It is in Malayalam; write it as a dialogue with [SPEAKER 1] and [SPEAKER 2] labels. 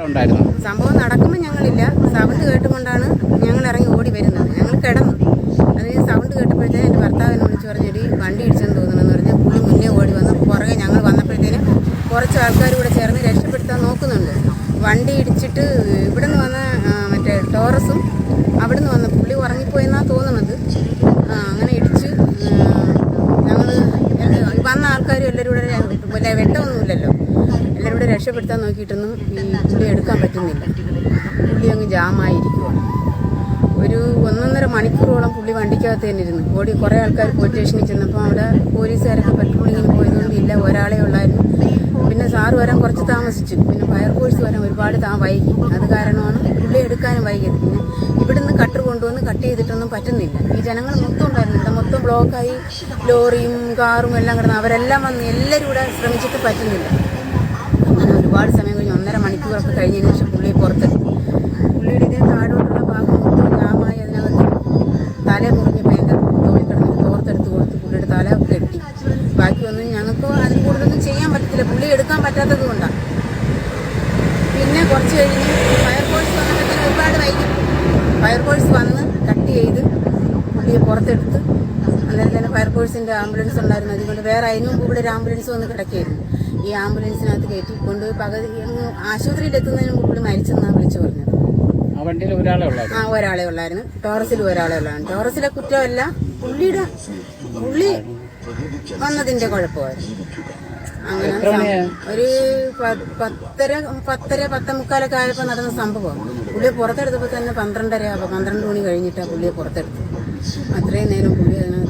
[SPEAKER 1] സംഭവം നടക്കുമ്പോൾ ഞങ്ങളില്ല. സൗണ്ട് കേട്ടുകൊണ്ടാണ് ഞങ്ങൾ ഇറങ്ങി ഓടി വരുന്നത്. ഞങ്ങൾ കിടന്നു. അത് സൗണ്ട് കേട്ടപ്പോഴത്തേന് എന്റെ ഭർത്താവിനെ വിളിച്ച് പറഞ്ഞൊരു വണ്ടി ഇടിച്ചെന്ന് തോന്നുന്നു പറഞ്ഞ് പുള്ളി മുന്നേ ഓടി വന്ന് പുറകെ ഞങ്ങൾ വന്നപ്പോഴത്തേന് കുറച്ച് ആൾക്കാർ കൂടെ ചേർന്ന് രക്ഷപ്പെടുത്താൻ നോക്കുന്നുണ്ട്. വണ്ടി ഇടിച്ചിട്ട് ഇവിടെ നിന്ന് വന്ന മറ്റേ ടോറസും അവിടെ നിന്ന് വന്ന പുള്ളി ഉറങ്ങിപ്പോയെന്നാണ് തോന്നുന്നത്. അങ്ങനെ ഇടിച്ച് ഞങ്ങൾ വന്ന ആൾക്കാരും എല്ലാവരും കൂടെ വെട്ടമൊന്നുമില്ലല്ലോ. രക്ഷപ്പെടുത്താൻ നോക്കിയിട്ടൊന്നും പുള്ളി എടുക്കാൻ പറ്റുന്നില്ല. പുള്ളി അങ്ങ് ജാമായിരിക്കുവാണ്. ഒരു ഒന്നൊന്നര മണിക്കൂറോളം പുള്ളി വണ്ടിക്കകത്ത് തന്നെ ഇരുന്നു. ഓടി കുറേ ആൾക്കാർ പോലീസ് സ്റ്റേഷനിൽ ചെന്നപ്പോൾ അവിടെ പോലീസുകാരൊക്കെ പെട്രോളിങ്ങിന് പോയതുകൊണ്ട് ഇല്ല ഒരാളെ ഉള്ളായിരുന്നു. പിന്നെ സാറ് വരാൻ കുറച്ച് താമസിച്ചു. പിന്നെ ഫയർഫോഴ്സ് വരാൻ ഒരുപാട് താ വൈകി. അത് കാരണമാണ് പുള്ളി എടുക്കാനും വൈകിയത്. പിന്നെ ഇവിടുന്ന് കട്ട് കൊണ്ടുവന്ന് കട്ട് ചെയ്തിട്ടൊന്നും പറ്റുന്നില്ല. ഈ ജനങ്ങൾ മൊത്തം ഉണ്ടായിരുന്നില്ല. മൊത്തം ബ്ലോക്കായി ലോറിയും കാറും എല്ലാം കിടന്ന് അവരെല്ലാം വന്ന് എല്ലാവരും കൂടെ ശ്രമിച്ചിട്ട് പറ്റുന്നില്ല. ഒരുപാട് സമയം കഴിഞ്ഞ് ഒന്നര മണിക്കൂറൊക്കെ കഴിഞ്ഞതിന് ശേഷം പുള്ളിയെ പുറത്ത്. പുള്ളിയുടെ ഇതേ താഴോട്ടുള്ള ഭാഗം മൊത്തം ജാമായി അതിനകത്ത് തല കുറഞ്ഞ് ഭയങ്കര തോളിൽ തോർത്തെടുത്ത് കൊടുത്ത് പുള്ളിയുടെ തല കെട്ടി. ബാക്കിയൊന്നും ഞങ്ങൾക്ക് അതിന് കൂടുതലൊന്നും ചെയ്യാൻ പറ്റത്തില്ല. പുള്ളി എടുക്കാൻ പറ്റാത്തത് കൊണ്ടാണ് പിന്നെ കുറച്ച് കഴിഞ്ഞ് ഫയർഫോഴ്സ് വന്നിട്ട് ഒരുപാട് വൈകി. ഫയർഫോഴ്സ് വന്ന് കട്ട് ചെയ്ത് പുള്ളിയെ പുറത്തെടുത്ത്. അന്നേരം തന്നെ ഫയർഫോഴ്സിന്റെ ആംബുലൻസ് ഉണ്ടായിരുന്നു. അതുകൊണ്ട് വേറെ അതിനും മുമ്പ് ഇവിടെ ഒരു ആംബുലൻസ് വന്ന് കിടക്കുകയായിരുന്നു. ഈ ആംബുലൻസിനകത്ത് കയറ്റി കൊണ്ടുപോയി പകുതി അങ്ങ് ആശുപത്രിയിൽ എത്തുന്നതിന് മുമ്പ് മരിച്ചെന്നാണ് വിളിച്ചു പറഞ്ഞത്.
[SPEAKER 2] ആ ഒരാളെ ഉള്ളായിരുന്നു.
[SPEAKER 1] ആ ഒരാളെ ഉള്ളായിരുന്നു. ടോറസിൽ ഒരാളെ ഉള്ളായിരുന്നു. ടോറസിലെ കുറ്റമല്ല പുള്ളിയുടെ പുള്ളി വന്നതിന്റെ കുഴപ്പമായിരുന്നു. അങ്ങനെ ഒരു പത്തര പത്തര പത്തമുക്കാലൊക്കെ ആയപ്പോൾ നടന്ന സംഭവം. പുള്ളിയെ പുറത്തെടുത്തപ്പോൾ തന്നെ പന്ത്രണ്ടര പന്ത്രണ്ട് മണി കഴിഞ്ഞിട്ടാ പുള്ളിയെ പുറത്തെടുത്തത്. അത്രയും നേരം പുള്ളി അതിന്